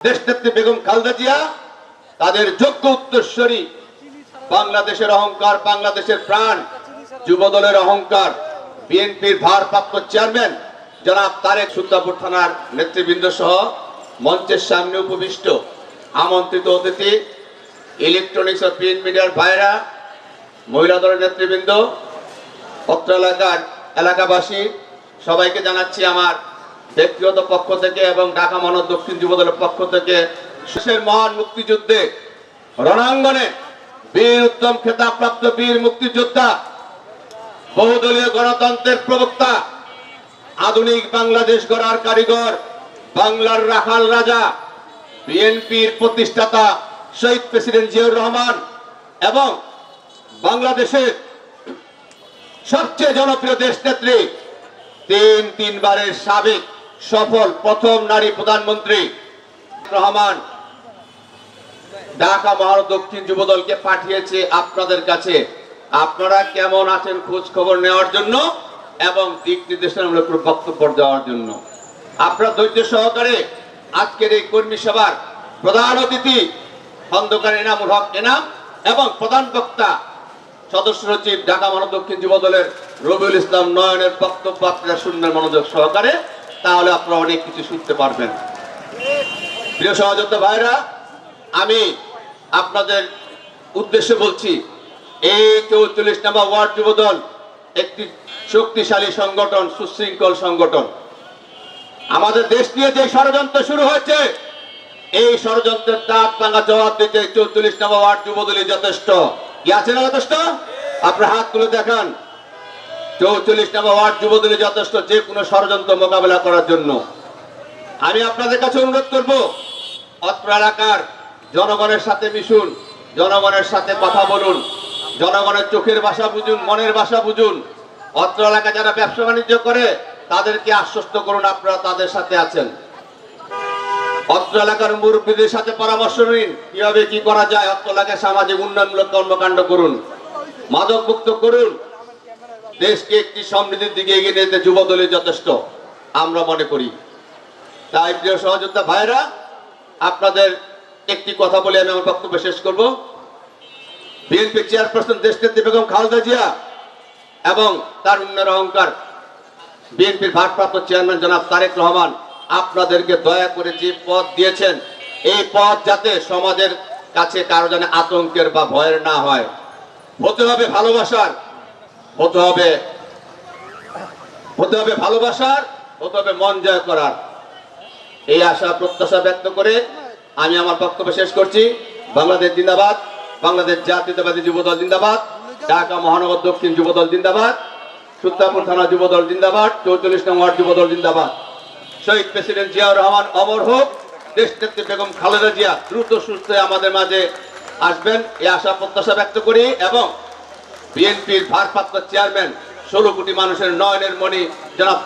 দেশনেত্রী বেগম খালেদা জিয়া, তাদের যোগ্য উত্তরস্বরী বাংলাদেশের অহংকার, বাংলাদেশের প্রাণ, যুবদলের অহংকার, বিএনপির ভারপ্রাপ্ত চেয়ারম্যান জনাব তারেক সুলতাপুর থানার নেতৃবৃন্দ সহ মঞ্চের সামনে উপবিষ্ট আমন্ত্রিত অতিথি ইলেকট্রনিক্স ও প্রিন্ট মিডিয়ার ভাইরা মহিলা দলের নেতৃবৃন্দ, অত্র এলাকার এলাকাবাসী, সবাইকে জানাচ্ছি আমার ব্যক্তিগত পক্ষ থেকে এবং ঢাকা মহানগর দক্ষিণ যুবদলের পক্ষ থেকে শেষের মহান মুক্তিযুদ্ধে রণাঙ্গনে বীর উত্তম খেতাবপ্রাপ্ত বীর মুক্তিযোদ্ধা, বহুদলীয় গণতন্ত্রের প্রবক্তা, আধুনিক বাংলাদেশ গড়ার কারিগর, বাংলার রাখাল রাজা, বিএনপির প্রতিষ্ঠাতা শহীদ প্রেসিডেন্ট জিয়াউর রহমান এবং বাংলাদেশের সবচেয়ে জনপ্রিয় দেশ নেত্রী তিন তিনবারের সাবেক সফল প্রথম নারী প্রধানমন্ত্রী রহমান। ঢাকা মহানগর দক্ষিণ যুবদলকে পাঠিয়েছে আপনাদের কাছে। আপনারা কেমন আছেন খোঁজ খবর নেওয়ার জন্য এবং দিক নির্দেশনামূলক বক্তব্য দেওয়ার জন্য? আপনারা ধৈর্য সহকারে আজকের এই কর্মী সভার প্রধান অতিথি খন্দকার এনামুল হক এনাম এবং প্রধান বক্তা সদস্য সচিব ঢাকা মহানগর দক্ষিণ যুব দলের রবিউল ইসলাম নয়নের বক্তব্য আপনারা শুনবেন মনোযোগ সহকারে। তাহলে আপনারা অনেক কিছু শুনতে পারবেন। প্রিয় সহযোদ্ধা ভাইরা, আমি আপনাদের উদ্দেশ্যে বলছি এই চৌচল্লিশ নম্বর ওয়ার্ড যুব দল একটি শক্তিশালী সংগঠন, সুশৃঙ্খল সংগঠন। আমাদের দেশ নিয়ে যে ষড়যন্ত্র শুরু হয়েছে, এই ষড়যন্ত্রের দাঁত ভাঙা জবাব দিতে চৌচল্লিশ নম্বর ওয়ার্ড যুবদলই যথেষ্ট। আছে না যথেষ্ট? আপনার হাত তুলে দেখান। চৌচল্লিশ নম্বর ওয়ার্ড যুবদলই যথেষ্ট যে কোনো ষড়যন্ত্র মোকাবেলা করার জন্য। আমি আপনাদের কাছে অনুরোধ করব, অত্র এলাকার জনগণের সাথে মিশুন, জনগণের সাথে কথা বলুন, জনগণের চোখের ভাষা বুঝুন, মনের ভাষা বুঝুন। অত্র এলাকায় যারা ব্যবসা বাণিজ্য করে, তাদেরকে আশ্বস্ত করুন আপনারা তাদের সাথে আছেন। অত্র এলাকার মুরব্বীদের সাথে পরামর্শ নিন, কীভাবে কি করা যায়, অত্র এলাকায় সামাজিক উন্নয়নমূলক কর্মকাণ্ড করুন মাদক মুক্ত করুন। দেশকে একটি সমৃদ্ধির দিকে এগিয়ে নিতে যুব দলের যথেষ্ট, আমরা মনে করি। তাই প্রিয় সহযোদ্ধা ভাইরা আপনাদের একটি কথা বলে আমি আমার বক্তব্য শেষ করব। বিএনপি চেয়ারপারসন দেশনেত্রী বেগম খালেদা জিয়া এবং তার উন্নয়নের অহংকার বিএনপির ভারপ্রাপ্ত চেয়ারম্যান জনাব তারেক রহমান আপনাদেরকে দয়া করে যে পথ দিয়েছেন, এই পদ যাতে সমাজের কাছে কারও যেন আতঙ্কের বা ভয়ের না হয়। হতে হবে ভালোবাসার হতে হবে হতে হবে ভালোবাসার, হতে হবে মন জয় করার। এই আশা, প্রত্যাশা ব্যক্ত করে আমি আমার বক্তব্য শেষ করছি। বাংলাদেশ জিন্দাবাদ, বাংলাদেশ জাতীয়তাবাদী যুবদল জিন্দাবাদ, ঢাকা মহানগর দক্ষিণ যুবদল জিন্দাবাদ সুত্তাপুর থানা যুবদল জিন্দাবাদ, চৌচল্লিশ নং ওয়ার্ড যুবদল জিন্দাবাদ। শহীদ প্রেসিডেন্ট জিয়াউর রহমান অমর হোক দেশ নেত্রী বেগম খালেদা জিয়া দ্রুত সুস্থ আমাদের মাঝে আসবেন। এই আশা, প্রত্যাশা ব্যক্ত করি এবং বিএনপির ভারপ্রাপ্ত চেয়ারম্যান ষোলো কোটি মানুষের নয়নের মণি জনাব